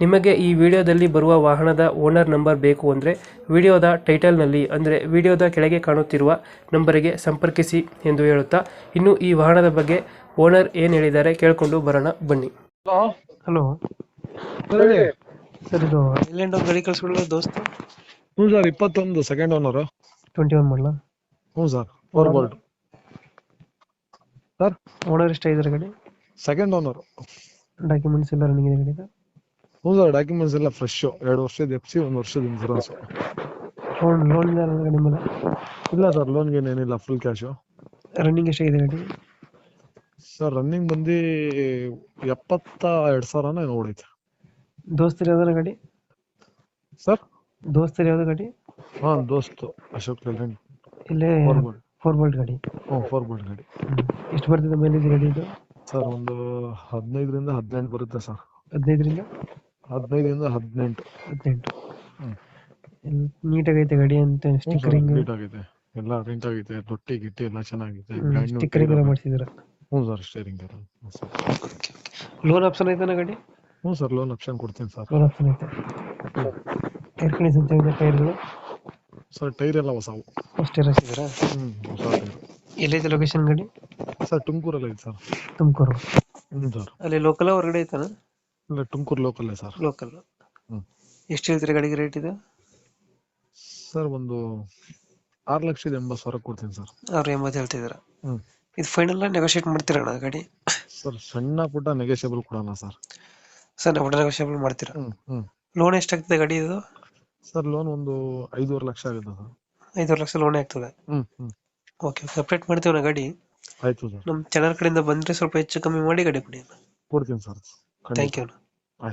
ನಿಮಗೆ ಈ ವಿಡಿಯೋದಲ್ಲಿ ಬರುವ ವಾಹನದ ಓನರ್ ನಂಬರ್ ಬೇಕು ಅಂದರೆ ವಿಡಿಯೋದ ಟೈಟಲ್ನಲ್ಲಿ ಅಂದರೆ ವಿಡಿಯೋದ ಕೆಳಗೆ ಕಾಣುತ್ತಿರುವ ನಂಬರಿಗೆ ಸಂಪರ್ಕಿಸಿ ಎಂದು ಹೇಳುತ್ತಾ ಇನ್ನು ಈ ವಾಹನದ ಬಗ್ಗೆ ಓನರ್ ಏನು ಹೇಳಿದ್ದಾರೆ ಕೇಳಿಕೊಂಡು ಬರೋಣ ಬನ್ನಿ. ಹಲೋ. ಹಲೋ. ಹೇಳಿ. ಸರ್ ಇದು ಐಲ್ಯಾಂಡ್ ಗಾಡಿ ಕಳಿಸ್ಕೊಳ್ಳೋ ದೋಸ್ತ? ಹ್ಞೂ ಸರ್ ಇಪ್ಪತ್ತೊಂದು ಸೆಕೆಂಡ್ ಓನರ್ ಟ್ವೆಂಟಿ ಒನ್ ಮಾಡಲ? ಹ್ಞೂ sir four bolt sir? Owner ಎಷ್ಟಾಗಿದ್ದಾರೆ ಗಾಡಿ? ಸೆಕೆಂಡ್ ಓನರ್ ಡಾಕ್ಯುಮೆಂಟ್ಸ್ ಎಲ್ಲ ರನ್ನಿಂಗ್ ಇದೆ ಹ್ಞೂ ಸರ್ ಡಾಕ್ಯುಮೆಂಟ್ಸ್ ಎಲ್ಲ ಫ್ರೆಶ್ ಎರಡು ವರ್ಷದ ಎಫ್ ಸಿ ಒಂದು ವರ್ಷದ ಇನ್ಸೂರೆನ್ಸ್ ಲೋನ್ ಇದೆ ಇಲ್ಲ ಸರ್ ಲೋನ್ಗೆ ಏನಿಲ್ಲ ಫುಲ್ ಕ್ಯಾಶು ರನ್ನಿಂಗ್ ಎಷ್ಟಾಗಿದೆ ಗಾಡಿ? ಸರ್ ರನ್ನಿಂಗ್ ಬಂದು ಎಪ್ಪತ್ತ ಎರಡು ಸಾವಿರನ ಏನೋ ಹೊಡೈತೆ. ದೋಸ್ತರು ಯಾವ್ದಾರ ಗಾಡಿ? ಸರ್ ದೋಸ್ತರು ಯಾವ್ದು ಗಾಡಿ? ಹಾಂ ದೋಸ್ತು ಅಶೋಕ್ ಲೇಲ್ಯಾಂಡ್ ಇಲ್ಲೇ ಫೋರ್ ಬೋಲ್ಟ್ ಫೋರ್ ಬೋಲ್ಟ್ ಗಾಡಿ. ಹ್ಞೂ ಫೋರ್ ಬೋಲ್ಟ್ ಗಾಡಿ. ಎಷ್ಟು ಬರ್ತಿದೆ ಮೈಲೇಜ್ ಗಾಡಿ ಇದು? ಸರ್ ಒಂದು ಹದಿನೈದರಿಂದ ಹದಿನೆಂಟು ಬರುತ್ತೆ ಸರ್ ಹದಿನೈದರಿಂದ? ಹದಿನೈದರಿಂದ ಹದಿನೆಂಟು. ಹದಿನೆಂಟು. ನೀಟಾಗೈತೆ ನೀಟಾಗಿ ಐತೆ ಗಾಡಿ ಅಂತ ಸ್ಟಿಕ್ಕರಿಂಗ್ ನೀಟಾಗೈತೆ. ಎಲ್ಲ ಅರೇಂಜ್ ಆಗೈತೆ ತೊಟ್ಟಿ ಗಿಟ್ಟಿ ಎಲ್ಲ ಚೆನ್ನಾಗಿದೆ ಸ್ಟಿಕ್ಕರಿಂಗ್ ಎಲ್ಲ ಮಾಡಿಸಿದ್ರ ಹ್ಞೂ ಸರ್ ಸ್ಟೇರಿಂಗ್ ಲೋನ್ ಆಪ್ಷನ್ ಐತೆ ಗಾಡಿ? ಹ್ಞೂ ಸರ್ ಲೋನ್ ಆಪ್ಷನ್ ಕೊಡ್ತೀನಿ ಸರ್. ಲೋನ್ ಆಪ್ಷನ್ ಐತೆ. ಟೈರ್ ಕಂಡೀಷನ್ ಚೆನ್ನಾಗಿದೆ ಟೈರ್ಗಳು ಸರ್ ಟೈರ್ ಎಲ್ಲ ಹೊಸವು. ಫಸ್ಟ್ ಟೈರ್ ಹಾಕಿದ್ದೀರಾ ಹ್ಞೂ ಹೊಸ ಟೈರ್ ಎಲ್ಲೈತೆ ಲೊಕೇಶನ್ ಗಾಡಿ? ಸರ್ ತುಮಕೂರಲ್ಲಿ ಐತೆ ಸರ್. ತುಮಕೂರು. ಹ್ಞೂ ಸರ್. ಅಲ್ಲಿ ಲೋಕಲ್ ಹೊರಗಡೆ ಐತಾನ? ಇಲ್ಲ ತುಮಕೂರು ಲೋಕಲ್ ಸರ್ ಲೋಕಲ್ ಎಷ್ಟು ಹೇಳ್ತೀರಿ ಗಾಡಿಗೆ ರೇಟ್ ಇದೆ? ಸರ್ ಒಂದು ಆರು ಲಕ್ಷದ ಎಂಬತ್ತು ಸಾವಿರ ಕೊಡ್ತೀನಿ ಸರ್ ಅವ್ರು ಎಂಬತ್ತು ಹೇಳ್ತಿದ್ದೀರಾ? ಹ್ಞೂ ಇದು ಫೈನಲ್ ನೆಗೋಷಿಯೇಟ್ ಮಾಡ್ತೀರಣ್ಣ ಗಾಡಿ? ಸರ್ ಸಣ್ಣ ಪುಟ್ಟ ನೆಗೆಷಿಯಬಲ್ ಕೊಡೋಣ ಸರ್ ಸರ್ ನಾವು ನೆಗೋಷಿಯೇಬಲ್ ಮಾಡ್ತೀರಾ? ಹ್ಞೂ ಹ್ಞೂ ಲೋನ್ ಎಷ್ಟಾಗ್ತದೆ ಗಾಡಿ ಇದು? ಸರ್ ಲೋನ್ ಒಂದು ಐದೂವರೆ ಲಕ್ಷ ಆಗುತ್ತೆ ಸರ್ ಐದೂವರೆ ಲಕ್ಷ ಲೋನ್ ಆಗ್ತದೆ. ಹ್ಞೂ ಹ್ಞೂ ಓಕೆ ಸಪ್ರೇಟ್ ಮಾಡ್ತೀವಣ್ಣ ಗಾಡಿ? ಆಯ್ತು ಸರ್ ನಮ್ಮ ಚಾನಲ್ ಕಡೆಯಿಂದ ಬಂದರೆ ಸ್ವಲ್ಪ ಹೆಚ್ಚು ಕಮ್ಮಿ ಮಾಡಿ ಗಾಡಿ ಕೊಡಿ ಕೊಡ್ತೀನಿ ಸರ್ Thank you. I